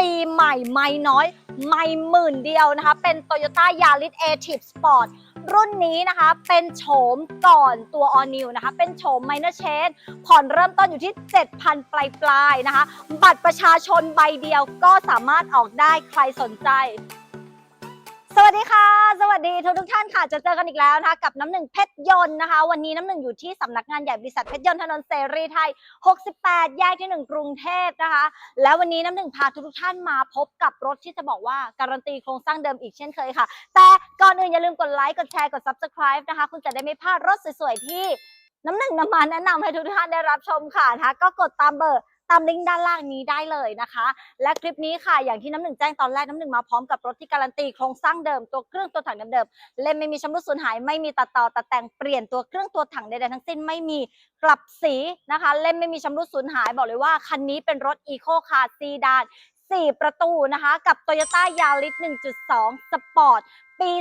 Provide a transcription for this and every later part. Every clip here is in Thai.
ปีใหม่ไม่น้อย ไม่หมื่นเดียวนะคะ เป็น Toyota Yaris a t i v Sport รุ่นนี้นะคะ เป็นโฉมก่อนตัว All New นะคะ เป็นโฉม Minor Change ผ่อนเริ่มต้นอยู่ที่ 7,000 ปลายๆนะคะ บัตรประชาชนใบเดียวก็สามารถออกได้ใครสนใจ สวัสดีค่ะ สวัสดีทุกทุกท่านค่ะ จะเจอกันอีกแล้วนะคะกับน้ำหนึ่งเพชรยนต์นะคะ วันนี้น้ำหนึ่งอยู่ที่สำนักงานใหญ่บริษัทเพชรยนต์ถนนเสรีไทย 68 แยกที่ 1 กรุงเทพนะคะ แล้ววันนี้น้ำหนึ่งพาทุกทุกท่านมาพบกับรถที่จะบอกว่าการันตีโครงสร้างเดิมอีกเช่นเคยค่ะ แต่ก่อนอื่นอย่าลืมกดไลค์ กดแชร์ กด subscribe นะคะ คุณจะได้ไม่พลาดรถสวยๆที่น้ำหนึ่งนำมาแนะนำให้ทุกท่านได้รับชมค่ะนะคะก็กดตามเบอร์ ตามลิงก์ด้านล่างนี้ได้เลยนะคะ และคลิปนี้ค่ะอย่างที่น้ำหนึ่งแจ้งตอนแรกน้ำหนึ่งมาพร้อมกับรถที่การันตีโครงสร้างเดิมตัวเครื่องตัวถังเดิมเล่มไม่มีชำรุดสูญหายไม่มีตัดต่อตัดแต่งเปลี่ยนตัวเครื่องตัวถังใดๆทั้งสิ้นไม่มีกลับสีนะคะ เล่มไม่มีชำรุดสูญหายบอกเลยว่าคันนี้เป็นรถอีโคคาร์ซีดาน4 ประตูนะคะ กับ Toyota Yaris 1.2 Sport ปี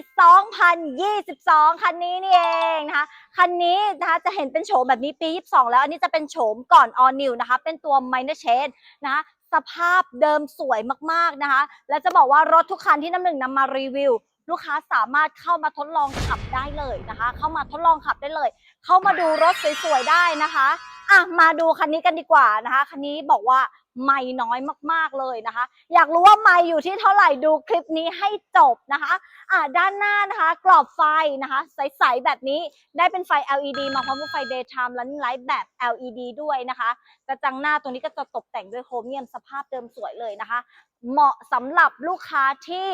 2022 คันนี้นี่เองนะคะ คันนี้นะคะจะเห็นเป็นโฉมแบบนี้ปี 22 แล้วอันนี้จะเป็นโฉมก่อน All New นะคะ เป็นตัว Minor Change นะคะสภาพเดิมสวยมากๆนะคะ และจะบอกว่ารถทุกคันที่น้ำหนึ่งนำมารีวิว ลูกค้าสามารถเข้ามาทดลองขับได้เลยนะคะ เข้ามาทดลองขับได้เลย เข้ามาดูรถสวยๆได้นะคะอะมาดูคันนี้กันดีกว่านะคะ คันนี้บอกว่า ไม่น้อยมากๆเลยนะคะ อยากรู้ว่าไม่อยู่ที่เท่าไหร่ดูคลิปนี้ให้จบนะคะอ่าด้านหน้านะคะ กรอบไฟนะคะ ใสๆแบบนี้ได้เป็นไฟ LED มาพร้อมกับไฟ daytime running light แบบ LED ด้วยนะคะกระจังหน้าตรงนี้ก็จะตกแต่งด้วยโครเมียมสภาพเดิมสวยเลยนะคะ เหมาะสำหรับลูกค้าที่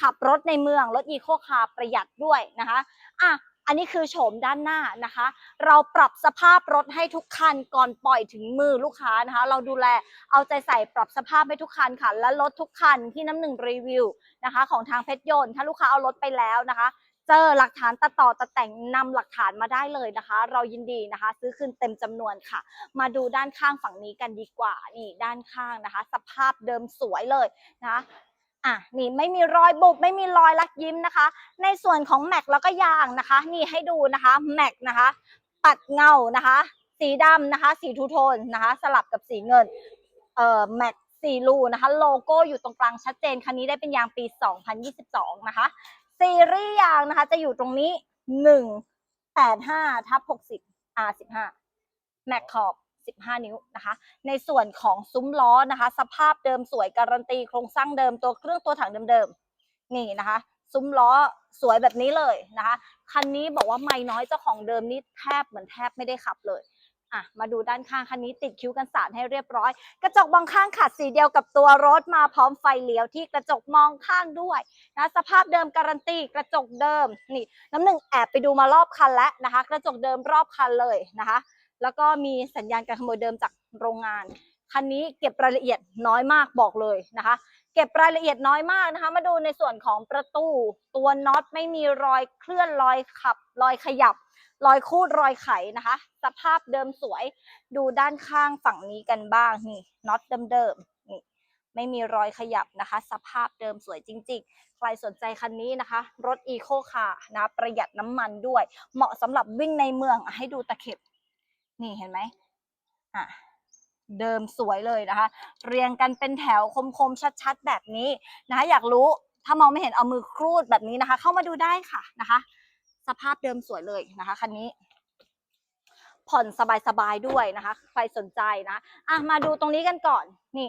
ขับรถในเมืองรถอีโคคาร์ประหยัดด้วยนะคะอะ อันนี้คือโฉมด้านหน้านะคะ เราปรับสภาพรถให้ทุกคันก่อนปล่อยถึงมือลูกค้านะคะ เราดูแลเอาใจใส่ปรับสภาพให้ทุกคันค่ะ และรถทุกคันที่น้ำหนึ่งรีวิวนะคะ ของทางเพชรยนต์ถ้าลูกค้าเอารถไปแล้วนะคะเจอหลักฐานตัดต่อตัดแต่งนำหลักฐานมาได้เลยนะคะ เรายินดีนะคะ ซื้อคืนเต็มจำนวนค่ะ มาดูด้านข้างฝั่งนี้กันดีกว่านี่ด้านข้างนะคะ สภาพเดิมสวยเลยนะะ อะนี่ไม่มีรอยบุบไม่มีรอยลักยิ้มนะคะ ในส่วนของแม็กแล้วก็ยางนะคะ นี่ให้ดูนะคะแม็กนะคะ ปัดเงานะคะ สีดำนะคะ สีทูโทนนะคะ สลับกับสีเงินเอ่อแม็กสี่รูนะคะ โลโก้อยู่ตรงกลางชัดเจนคันนี้ได้เป็นยางปี 2022 นะคะ ซีรีส์ยางนะคะ จะอยู่ตรงนี้ 185ทับ60 R15 แม็กขอบ 15 นิ้วนะคะ ในส่วนของซุ้มล้อนะคะ สภาพเดิมสวยการันตีโครงสร้างเดิมตัวเครื่องตัวถังเดิมๆนี่นะคะ ซุ้มล้อสวยแบบนี้เลยนะคะคันนี้บอกว่าไม่น้อยเจ้าของเดิมนี่แทบเหมือนแทบไม่ได้ขับเลยอะมาดูด้านข้างคันนี้ติดคิ้วกันสารให้เรียบร้อย กระจกมองข้างขัดสีเดียวกับตัวรถมาพร้อมไฟเลี้ยวที่กระจกมองข้างด้วยนะสภาพเดิมการันตีกระจกเดิมนี่น้ำหนึ่งแอบไปดูมารอบคันแล้วนะคะ กระจกเดิมรอบคันเลยนะคะ แล้วก็มีสัญญาณการขโมยเดิมจากโรงงาน คันนี้เก็บรายละเอียดน้อยมากบอกเลยนะคะ เก็บรายละเอียดน้อยมากนะคะ มาดูในส่วนของประตู ตัวน็อตไม่มีรอยเคลื่อนรอยขับ รอยขยับ รอยคูดรอยไขนะคะ สภาพเดิมสวย ดูด้านข้างฝั่งนี้กันบ้างนี่น็อตเดิมๆนี่ไม่มีรอยขยับนะคะ สภาพเดิมสวยจริง ๆ ใครสนใจคันนี้นะคะ รถอีโคคาร์นะประหยัดน้ำมันด้วย เหมาะสำหรับวิ่งในเมืองให้ดูตะเข็บ นี่เห็นไหมอะเดิมสวยเลยนะคะ เรียงกันเป็นแถวคมๆชัดๆ แบบนี้นะคะอยากรู้ถ้ามองไม่เห็นเอามือครูดแบบนี้นะคะ เข้ามาดูได้ค่ะนะคะ สภาพเดิมสวยเลยนะคะคันนี้ ผ่อนสบายๆด้วยนะคะ ใครสนใจนะอะมาดูตรงนี้กันก่อนนี่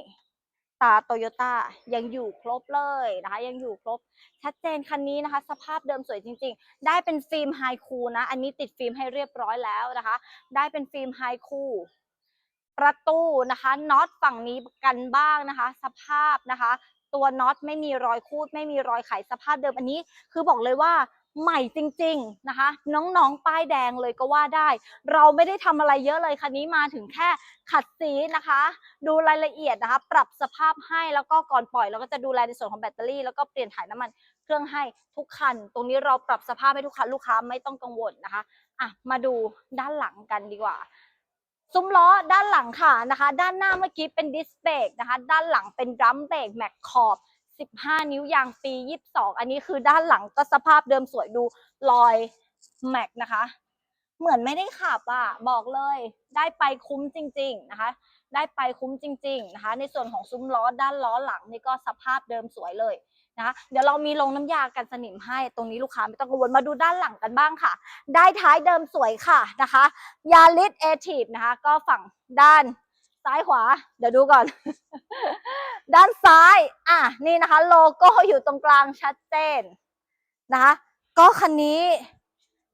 ตาโตโยต้ายังอยู่ครบเลยนะคะ ยังอยู่ครบชัดเจนคันนี้นะคะ สภาพเดิมสวยจริง ๆ ได้เป็นฟิล์มไฮคูนะ อันนี้ติดฟิล์มให้เรียบร้อยแล้วนะคะ ได้เป็นฟิล์มไฮคูประตูนะคะน็อตฝั่งนี้กันบ้างนะคะ สภาพนะคะ ตัวน็อตไม่มีรอยคูด ไม่มีรอยไขสภาพเดิมอันนี้ คือบอกเลยว่า ใหม่จริง ๆนะคะ น้องๆ ป้ายแดงเลยก็ว่าได้ เราไม่ได้ทำอะไรเยอะเลยคันนี้มาถึงแค่ขัดสีนะคะ ดูรายละเอียดนะคะ ปรับสภาพให้แล้วก็ก่อนปล่อยเราก็จะดูแลในส่วนของแบตเตอรี่แล้วก็เปลี่ยนถ่ายน้ำมันเครื่องให้ทุกคัน ตรงนี้เราปรับสภาพให้ทุกคันลูกค้าไม่ต้องกังวลนะคะอะมาดูด้านหลังกันดีกว่าซุ้มล้อด้านหลังค่ะนะคะ ด้านหน้าเมื่อกี้เป็นดิสเบรกนะคะ ด้านหลังเป็นดรัมเบรกแม็กขอบ 15 นิ้วยางปี 22 อันนี้คือด้านหลังก็สภาพเดิมสวยดูรอยแม็กนะคะ เหมือนไม่ได้ขับอะ บอกเลยได้ไปคุ้มจริง ๆนะคะ ได้ไปคุ้มจริง ๆนะคะ ในส่วนของซุ้มล้อด้านล้อหลังนี่ก็สภาพเดิมสวยเลยนะคะเดี๋ยวเรามีลงน้ำยากันสนิมให้ตรงนี้ลูกค้าไม่ต้องกังวลมาดูด้านหลังกันบ้างค่ะ ได้ท้ายเดิมสวยค่ะนะคะ ยาลิสเอทีฟนะคะ ก็ฝั่งด้าน ซ้ายขวา เดี๋ยวดูก่อน ด้านซ้าย อะ นี่นะคะ โลโก้อยู่ตรงกลางชัดเจนนะคะ ก็คันนี้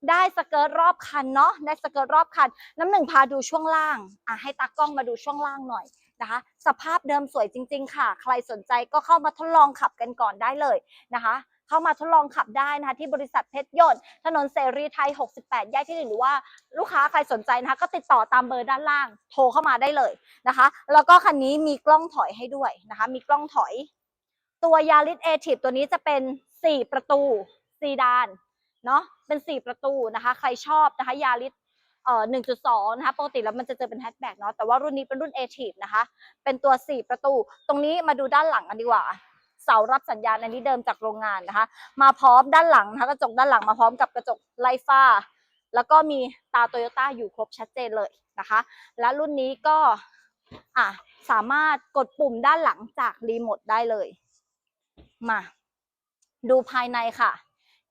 ได้สเกิร์ตรอบคันเนาะ ได้สเกิร์ตรอบคัน น้ำหนึ่งพาดูช่วงล่าง อะ ให้ตากล้องมาดูช่วงล่างหน่อยนะคะ สภาพเดิมสวยจริง ๆ ค่ะ ใครสนใจก็เข้ามาทดลองขับกันก่อนได้เลยนะคะ เข้ามาทดลองขับได้นะคะที่บริษัทเพชรยนต์ถนนเสรีไทย 68 แยกที่หนึ่งหรือว่าลูกค้าใครสนใจนะคะ ก็ติดต่อตามเบอร์ด้านล่าง โทรเข้ามาได้เลยนะคะ แล้วก็คันนี้มีกล้องถอยให้ด้วยนะคะ มีกล้องถอย ตัวยาริสเอทีฟตัวนี้จะเป็น 4 ประตูซีดานเนาะเป็น 4 ประตูนะคะ ใครชอบนะคะยาริสเอ่อ1.2 นะคะ ปกติแล้วมันจะเจอเป็นแฮชแบ็กเนาะ แต่ว่ารุ่นนี้เป็นรุ่นเอทีฟนะคะ เป็นตัว 4 ประตู ตรงนี้มาดูด้านหลังกันดีกว่า เสารับสัญญาณอันนี้เดิมจากโรงงานนะคะ มาพร้อมด้านหลังนะคะกระจกด้านหลังมาพร้อมกับกระจกไลฟ้า แล้วก็มีตาโตโยต้าอยู่ครบชัดเจนเลยนะคะ และรุ่นนี้ก็อะสามารถกดปุ่มด้านหลังจากรีโมทได้เลย มาดูภายในค่ะ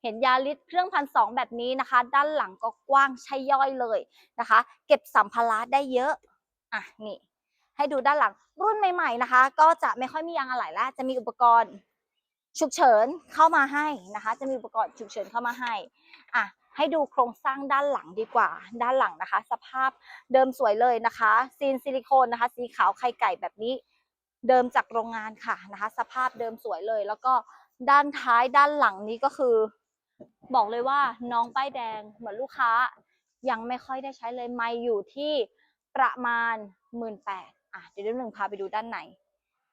เห็นยาลิสเครื่องพันสองแบบนี้นะคะ ด้านหลังก็กว้างใช่ย่อยเลยนะคะ เก็บสัมภาระได้เยอะ อะนี่ ให้ดูด้านหลังรุ่นใหม่ ๆนะคะ ก็จะไม่ค่อยมียางอะไหล่แล้วจะมีอุปกรณ์ฉุกเฉินเข้ามาให้นะคะ จะมีอุปกรณ์ฉุกเฉินเข้ามาให้อะให้ดูโครงสร้างด้านหลังดีกว่า ด้านหลังนะคะ สภาพเดิมสวยเลยนะคะ ซีนซิลิโคนนะคะ สีขาวไข่ไก่แบบนี้ เดิมจากโรงงานค่ะนะคะ สภาพเดิมสวยเลย แล้วก็ด้านท้ายด้านหลังนี้ก็คือ บอกเลยว่าน้องป้ายแดงเหมือนลูกค้า ยังไม่ค่อยได้ใช้เลยไม่อยู่ที่ประมาณหมื่นแปด อะเดี๋ยวเดี๋ยวหนึ่งพาไปดูด้านใน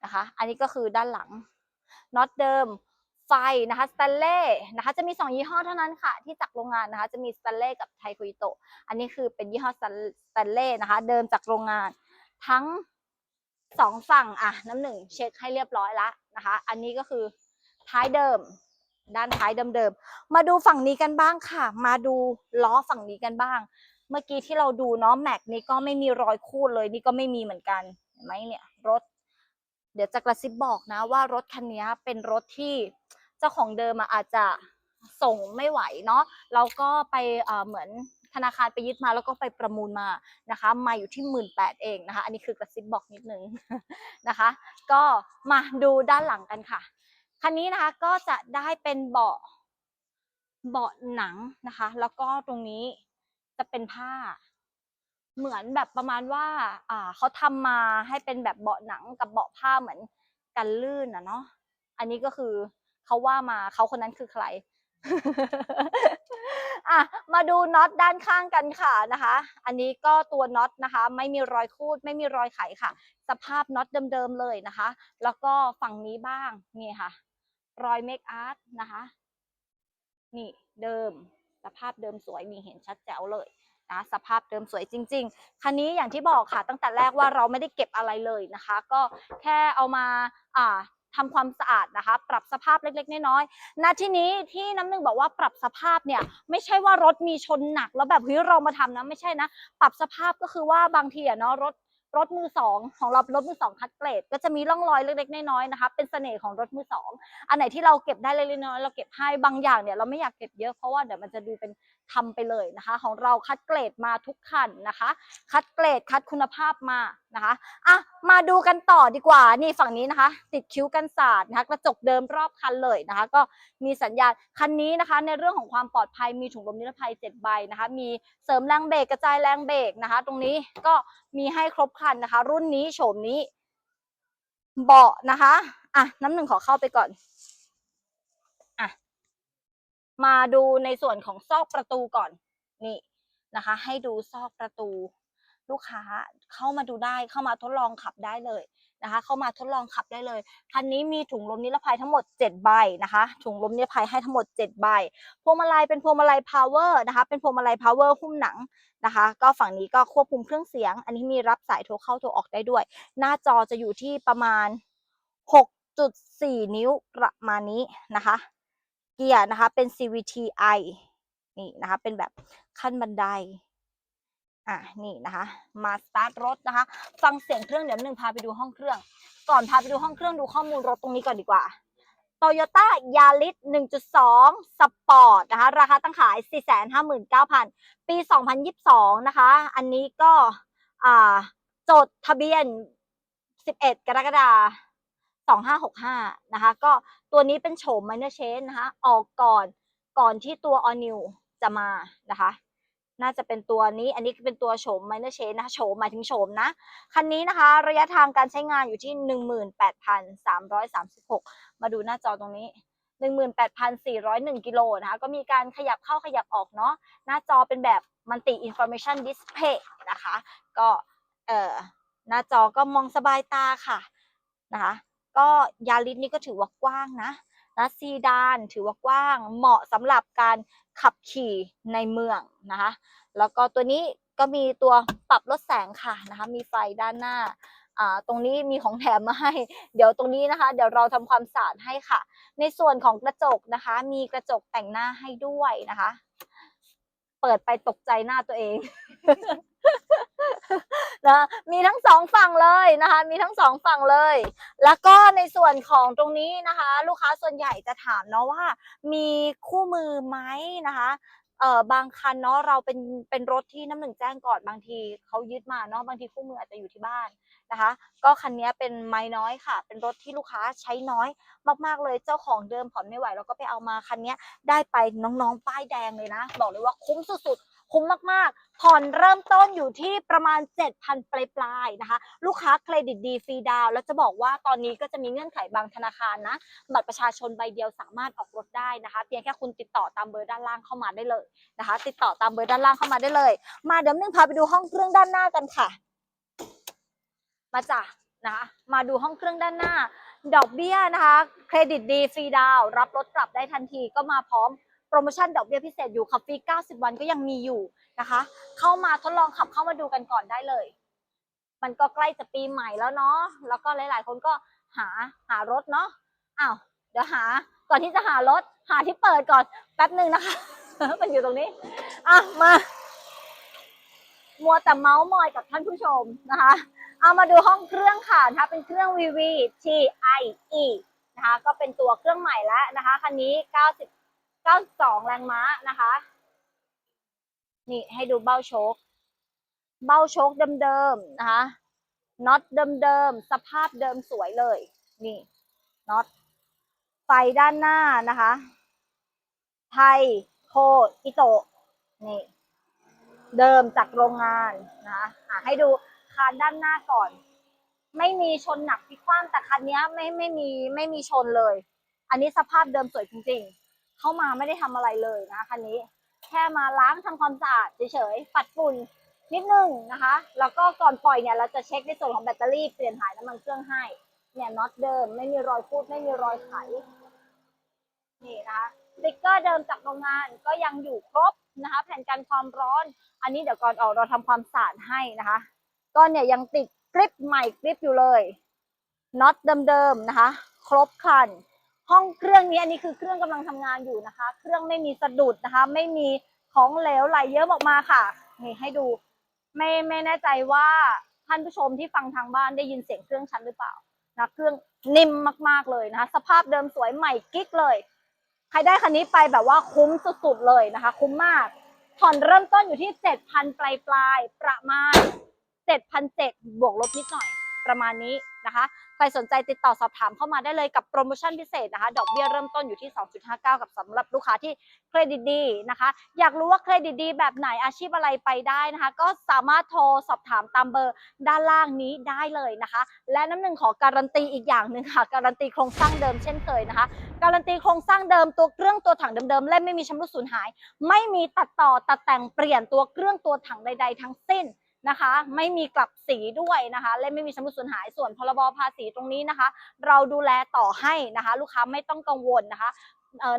นะคะ อันนี้ก็คือด้านหลังน็อตเดิมไฟนะคะสแตนเล่นะคะจะมีสองยี่ห้อเท่านั้นค่ะ ที่จากโรงงานนะคะ จะมีสแตนเล่กับไทคุอิโตะอันนี้คือเป็นยี่ห้อสแตนเล่นะคะ เดิมจากโรงงานทั้งสองฝั่งอะน้ำหนึ่งเช็คให้เรียบร้อยแล้วนะคะ อันนี้ก็คือท้ายเดิม ด้านท้ายเดิมๆมาดูฝั่งนี้กันบ้างค่ะ มาดูล้อฝั่งนี้กันบ้าง เมื่อกี้ที่เราดูเนาะแม็กนี้ก็ไม่มีรอยคูดเลยนี่ก็ไม่มีเหมือนกันเห็นไหมเนี่ยรถ เดี๋ยวจะกระซิบบอกนะว่ารถคันนี้เป็นรถที่เจ้าของเดิมอาจจะส่งไม่ไหวเนาะเราก็ไปเอ่อเหมือนธนาคารไปยึดมาแล้วก็ไปประมูลมานะคะ มาอยู่ที่หมื่นแปดเองนะคะ อันนี้คือกระซิบบอกนิดนึงนะคะ ก็มาดูด้านหลังกันค่ะคันนี้นะคะก็จะได้เป็นเบาะเบาะหนังนะคะ แล้วก็ตรงนี้ จะเป็นผ้า เหมือนแบบประมาณว่า อ่าเขาทำมาให้เป็นแบบเบาะหนังกับเบาะผ้าเหมือนกันลื่นนะเนาะอันนี้ก็คือเขาว่ามาเขาคนนั้นคือใครอะมาดูน็อตด้านข้างกันค่ะนะคะ อันนี้ก็ตัวน็อตนะคะ ไม่มีรอยคูด ไม่มีรอยไขค่ะ สภาพน็อตเดิมๆเลยนะคะ แล้วก็ฝั่งนี้บ้างนี่ค่ะ รอยเมคอาร์ตนะคะ นี่เดิม สภาพเดิมสวยมีเห็นชัดแจ๋วเลยนะสภาพเดิมสวยจริง ๆ คันนี้อย่างที่บอกค่ะ ตั้งแต่แรกว่าเราไม่ได้เก็บอะไรเลยนะคะ ก็แค่เอามาอ่าทำความสะอาดนะคะ ปรับสภาพเล็กๆน้อยๆณที่นี้ที่น้ำหนึ่งบอกว่าปรับสภาพเนี่ย ไม่ใช่ว่ารถมีชนหนักแล้วแบบเฮ้ยเรามาทำนะไม่ใช่นะ ปรับสภาพก็คือว่าบางทีอะเนาะรถ รถมือสองของเรารถมือสองคัดเกรด ก็จะมีร่องรอยเล็กๆน้อยๆนะคะ เป็นเสน่ห์ของรถมือสองอันไหนที่เราเก็บได้เล็กๆน้อยๆเราเก็บให้บางอย่างเนี่ยเราไม่อยากเก็บเยอะเพราะว่าเดี๋ยวมันจะดูเป็น ทำไปเลยนะคะ ของเราคัดเกรดมาทุกคันนะคะ คัดเกรดคัดคุณภาพมานะคะอะมาดูกันต่อดีกว่านี่ฝั่งนี้นะคะ ติดคิ้วกันศาสตร์นะคะกระจกเดิมรอบคันเลยนะคะ ก็มีสัญญาณคันนี้นะคะ ในเรื่องของความปลอดภัยมีถุงลมนิรภัย7ใบนะคะ มีเสริมแรงเบรกกระจายแรงเบรกนะคะ ตรงนี้ก็มีให้ครบคันนะคะ รุ่นนี้โฉมนี้ เบาะนะคะอะน้ำหนึ่งขอเข้าไปก่อน มาดูในส่วนของซอกประตูก่อนนี่นะคะ ให้ดูซอกประตู ลูกค้าเข้ามาดูได้เข้ามาทดลองขับได้เลยนะคะ เข้ามาทดลองขับได้เลยคันนี้มีถุงลมนิรภัยทั้งหมด 7 ใบนะคะ ถุงลมนิรภัยให้ทั้งหมด 7 ใบพวงมาลัยเป็นพวงมาลัย power นะคะ เป็นพวงมาลัย power หุ้มหนังนะคะ ก็ฝั่งนี้ก็ควบคุมเครื่องเสียง อันนี้มีรับสายโทรเข้าโทรออกได้ด้วย หน้าจอจะอยู่ที่ประมาณ 6.4 นิ้วประมาณนี้นะคะ เกียร์นะคะ เป็น CVTi นี่นะคะ เป็นแบบขั้นบันได อะ นี่นะคะ มาสตาร์ทรถนะคะ ฟังเสียงเครื่องเดี๋ยวหนึ่งพาไปดูห้องเครื่อง ก่อนพาไปดูห้องเครื่องดูข้อมูลรถตรงนี้ก่อนดีกว่า Toyota Yaris 1.2 Sport นะคะ ราคาตั้งขาย 459,000 ปี 2022 นะคะ อันนี้ก็จดทะเบียน 11 กรกฎาคม 2565 นะคะ ก็ตัวนี้เป็นโฉม minor change นะคะ ออกก่อนก่อนที่ตัว all new จะมานะคะ น่าจะเป็นตัวนี้ อันนี้เป็นตัวโฉม minor change นะคะ โฉมหมายถึงโฉมนะ คันนี้นะคะ ระยะทางการใช้งานอยู่ที่ 18,336 มาดูหน้าจอตรงนี้ 18,401 กิโลนะคะ ก็มีการขยับเข้าขยับออกเนาะ หน้าจอเป็นแบบ multi information display นะคะ ก็เอ่อหน้าจอก็มองสบายตาค่ะนะคะ ก็ยาริสนี่ก็ถือว่ากว้างนะนะซีดานถือว่ากว้าง เหมาะสำหรับการขับขี่ในเมืองนะคะ แล้วก็ตัวนี้ก็มีตัวปรับลดแสงค่ะนะคะ มีไฟด้านหน้าอ่าตรงนี้มีของแถมมาให้ เดี๋ยวตรงนี้นะคะ เดี๋ยวเราทำความสะอาดให้ค่ะ ในส่วนของกระจกนะคะ มีกระจกแต่งหน้าให้ด้วยนะคะ เปิดไปตกใจหน้าตัวเอง นะมีทั้งสองฝั่งเลยนะคะ มีทั้งสองฝั่งเลย แล้วก็ในส่วนของตรงนี้นะคะ ลูกค้าส่วนใหญ่จะถามเนาะว่า มีคู่มือไหมนะคะเอ่อบางคันเนาะเราเป็นเป็นรถที่น้ำหนึ่งแจ้งก่อนบางทีเขายึดมาเนาะบางทีคู่มืออาจจะอยู่ที่บ้านนะคะ ก็คันนี้เป็นไม้น้อยค่ะ เป็นรถที่ลูกค้าใช้น้อยมากๆเลยเจ้าของเดิมผ่อนไม่ไหวเราก็ไปเอามาคันนี้ได้ไปน้องๆป้ายแดงเลยนะ บอกเลยว่าคุ้มสุดๆ คุ้มมากๆ ผ่อนเริ่มต้นอยู่ที่ประมาณ 7,000 ปลายๆนะคะ ลูกค้าเครดิตดีฟรีดาว แล้วจะบอกว่าตอนนี้ก็จะมีเงื่อนไขบางธนาคารนะ บัตรประชาชนใบเดียวสามารถออกรถได้นะคะ เพียงแค่คุณติดต่อตามเบอร์ด้านล่างเข้ามาได้เลยนะคะ ติดต่อตามเบอร์ด้านล่างเข้ามาได้เลย มาเดี๋ยวนึงพาไปดูห้องเครื่องด้านหน้ากันค่ะ มาจ้ะนะคะมาดูห้องเครื่องด้านหน้า ดอกเบี้ยนะคะ เครดิตดีฟรีดาว รับรถกลับได้ทันทีก็มาพร้อม รโมชั่นดอกเบี้ยพิเศษอยู่ขับฟรี 90 วันก็ยังมีอยู่นะคะ เข้ามาทดลองขับเข้ามาดูกันก่อนได้เลย มันก็ใกล้จะปีใหม่แล้วเนาะแล้วก็หลาย ๆ คนก็หาหารถเนาะอ้าวเดี๋ยวหาก่อนที่จะหารถหาที่เปิดก่อนแป๊บหนึ่งนะคะ มันอยู่ตรงนี้อะมามัวแต่เมาส์มอยกับท่านผู้ชมนะคะ เอามาดูห้องเครื่องค่ะนะคะเป็นเครื่อง VV TIE นะคะ ก็เป็นตัวเครื่องใหม่แล้วนะคะ คันนี้ 90 92 แรงม้านะคะ นี่ให้ดูเบ้าโชค เบ้าโชคเดิมๆนะคะน็อตเดิมๆสภาพเดิมสวยเลย นี่น็อตไฟด้านหน้านะคะ ไทยโคอิโตะนี่เดิมจากโรงงานนะคะให้ดูคานด้านหน้าก่อน ไม่มีชนหนักพลิกคว่ำแต่คันนี้ไม่ไม่มีไม่มีชนเลย อันนี้สภาพเดิมสวยจริงๆ เข้ามาไม่ได้ทำอะไรเลยนะคันนี้ แค่มาล้างทำความสะอาดเฉยๆปัดฝุ่นนิดนึงนะคะ แล้วก็ก่อนปล่อยเนี่ยเราจะเช็คในส่วนของแบตเตอรี่เปลี่ยนถ่ายน้ำมันเครื่องให้ เนี่ยน็อตเดิมไม่มีรอยคูดไม่มีรอยไขนี่นะคะสติ๊กเกอร์เดิมจากโรงงานก็ยังอยู่ครบนะคะ แผ่นกันความร้อน อันนี้เดี๋ยวก่อนออกเราทำความสะอาดให้นะคะก็เนี่ยยังติดกริปใหม่กริปอยู่เลยน็อตเดิมๆนะคะ ครบครัน ห้องเครื่องนี้อันนี้คือเครื่องกำลังทำงานอยู่นะคะ เครื่องไม่มีสะดุดนะคะ ไม่มีของเหลวไหลเยอะออกมาค่ะนี่ให้ดู ไม่ไม่แน่ใจว่าท่านผู้ชมที่ฟังทางบ้านได้ยินเสียงเครื่องชันหรือเปล่านะเครื่องนิ่มมากๆเลยนะคะ สภาพเดิมสวยใหม่กิ๊กเลย ใครได้คันนี้ไปแบบว่าคุ้มสุดๆเลยนะคะ คุ้มมากผ่อนเริ่มต้นอยู่ที่7,000ปลายปลายประมาณ7,700บวกลบนิดหน่อยประมาณนี้นะคะ รสนใจติดต่อสอบถามเข้ามาได้เลยกับโปรโมชั่นพิเศษนะคะ ดอกเบี้ยเริ่มต้นอยู่ที่ 2.59 กับสำหรับลูกค้าที่เครดิตดีนะคะ อยากรู้ว่าเครดิตดีแบบไหนอาชีพอะไรไปได้นะคะ ก็สามารถโทรสอบถามตามเบอร์ด้านล่างนี้ได้เลยนะคะ และน้ำหนึ่งขอการันตีอีกอย่างหนึ่งค่ะ การันตีโครงสร้างเดิมเช่นเคยนะคะ การันตีโครงสร้างเดิมตัวเครื่องตัวถังเดิมๆและไม่มีชำรุดสูญหาย ไม่มีตัดต่อตัดแต่งเปลี่ยนตัวเครื่องตัวถังใด ๆ ทั้งสิ้น นะคะ ไม่มีกลับสีด้วยนะคะ และไม่มีชำรุดสูญหายส่วนพรบภาษีตรงนี้นะคะ เราดูแลต่อให้นะคะ ลูกค้าไม่ต้องกังวลนะคะ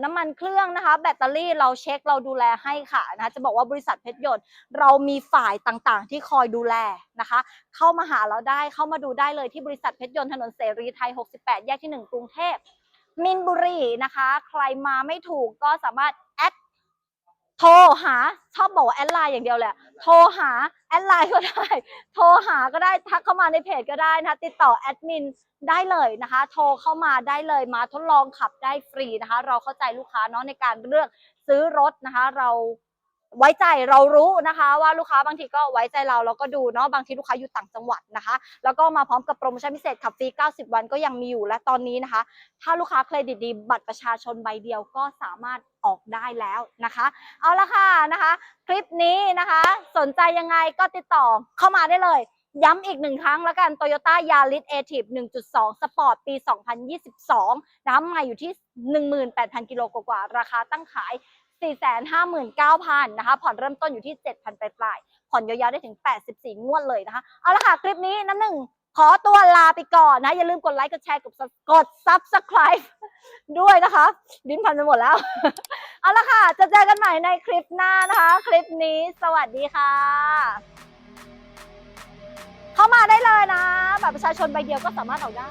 น้ำมันเครื่องนะคะ แบตเตอรี่เราเช็คเราดูแลให้ค่ะนะคะจะบอกว่าบริษัทเพชรยนต์เรามีฝ่ายต่างๆ ที่คอยดูแลนะคะ เข้ามาหาเราได้เข้ามาดูได้เลยที่บริษัทเพชรยนต์ถนนเสรีไทย 68 แยกที่ 1 กรุงเทพมินบุรีนะคะ ใครมาไม่ถูกก็สามารถ โทรหาชอบบอกว่าแอดไลน์อย่างเดียวแหละ โทรหาแอดไลน์ก็ได้ โทรหาก็ได้ทักเข้ามาในเพจก็ได้นะติดต่อแอดมินได้เลยนะคะ โทรเข้ามาได้เลยมาทดลองขับได้ฟรีนะคะ เราเข้าใจลูกค้าเนาะในการเลือกซื้อรถนะคะ เรา ไว้ใจเรารู้นะคะ ว่าลูกค้าบางทีก็ไว้ใจเราเราก็ดูเนาะบางทีลูกค้าอยู่ต่างจังหวัดนะคะ แล้วก็มาพร้อมกับโปรโมชั่นพิเศษขับฟรี 90 วันก็ยังมีอยู่และตอนนี้นะคะ ถ้าลูกค้าเครดิตดีบัตรประชาชนใบเดียวก็สามารถออกได้แล้วนะคะ เอาละค่ะนะคะ คลิปนี้นะคะ สนใจยังไงก็ติดต่อเข้ามาได้เลยย้ำอีกหนึ่งครั้งแล้วกัน Toyota Yaris a t i v 1.2 Sport ปี 2022 น้ำใหม่อยู่ที่ 18,000 กิโลกว่า ราคาตั้งขาย 459,000นะคะผ่อนเริ่มต้นอยู่ที่ 7,000ปลายๆผ่อนยาวๆได้ถึง 84 งวดเลยนะคะ เอาละค่ะคลิปนี้น้ำหนึ่งขอตัวลาไปก่อนนะ อย่าลืมกดไลค์กดแชร์กดกด subscribe ด้วยนะคะ ดิ้นพันไปหมดแล้ว เอาละค่ะ จะเจอกันใหม่ในคลิปหน้านะคะ คลิปนี้สวัสดีค่ะ เข้ามาได้เลยนะบัตรประชาชนใบเดียวก็สามารถออกได้